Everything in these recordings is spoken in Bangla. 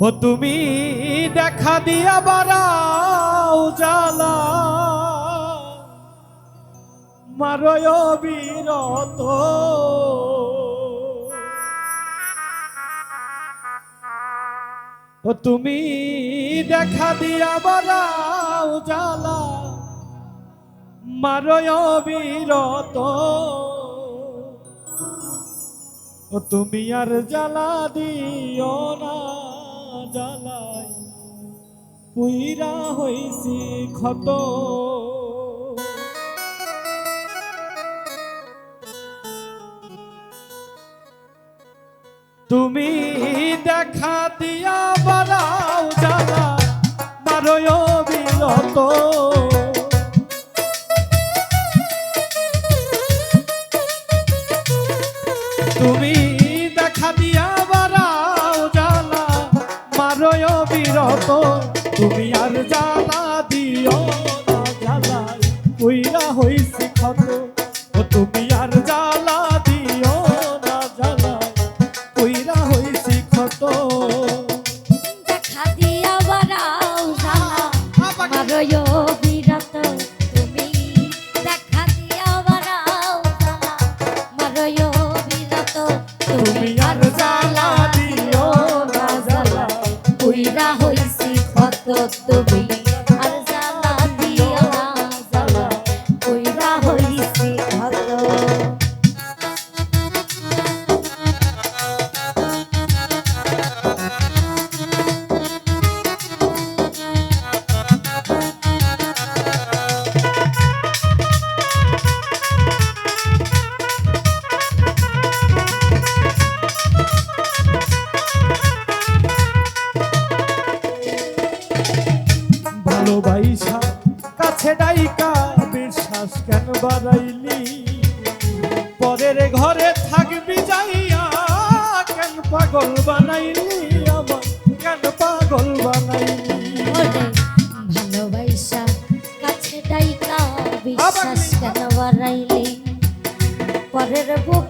ও তুমি দেখা দিয়া বারাও জ্বালা। মারয় বিরত। ও তুমি দেখা দিয়া বারাও জালা মারয় বিরত। ও তুমি আর জ্বালা দিও না। জ্বালাই পুইরা হইছি ক্ষত। তুমি দেখা দিয়া বাড়াও জ্বালা মারয় বিরত। মারয় বিরত তুমি আর দিও না জ্বালাই কইরা হইছি ক্ষত তুমি ভালোবাইসা কাছে ডাইকা বিশ্বাস কেন বাড়াইলি? পরের ঘরে থাকবি যাইয়া কেন পাগল বানাইলি আমার কেন পাগল বানাইলি? ভালোবাসা কাছে ডাইকা বিশ্বাস কেন বাড়াইলি? পরের বুকে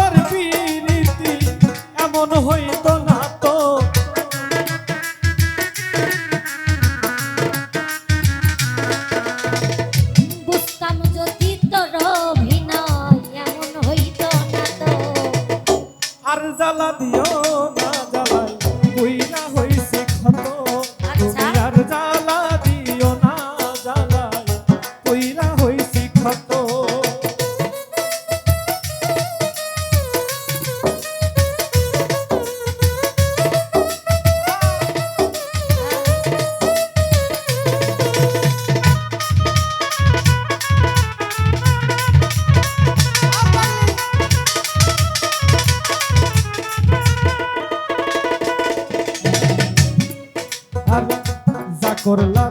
দিও করলা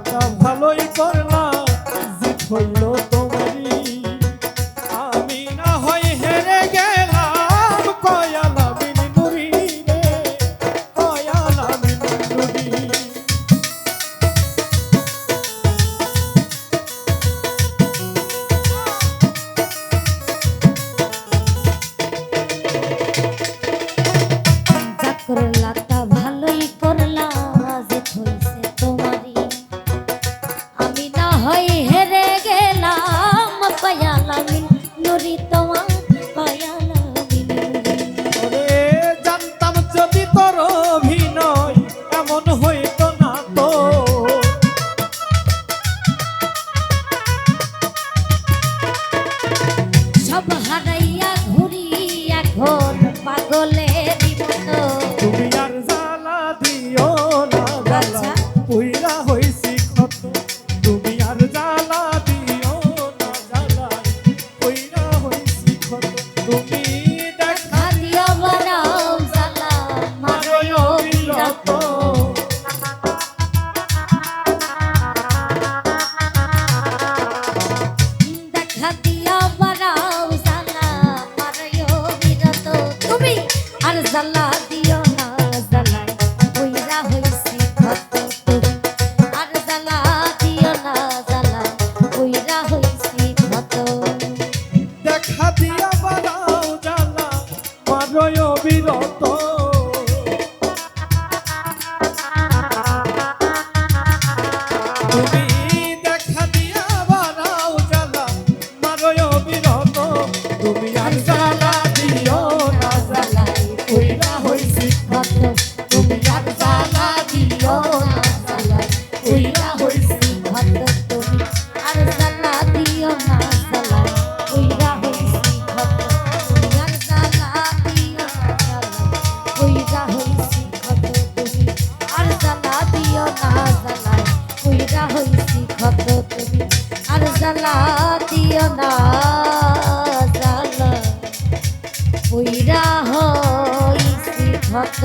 জ্বালা দিও না জ্বালা কইরা হইছি কত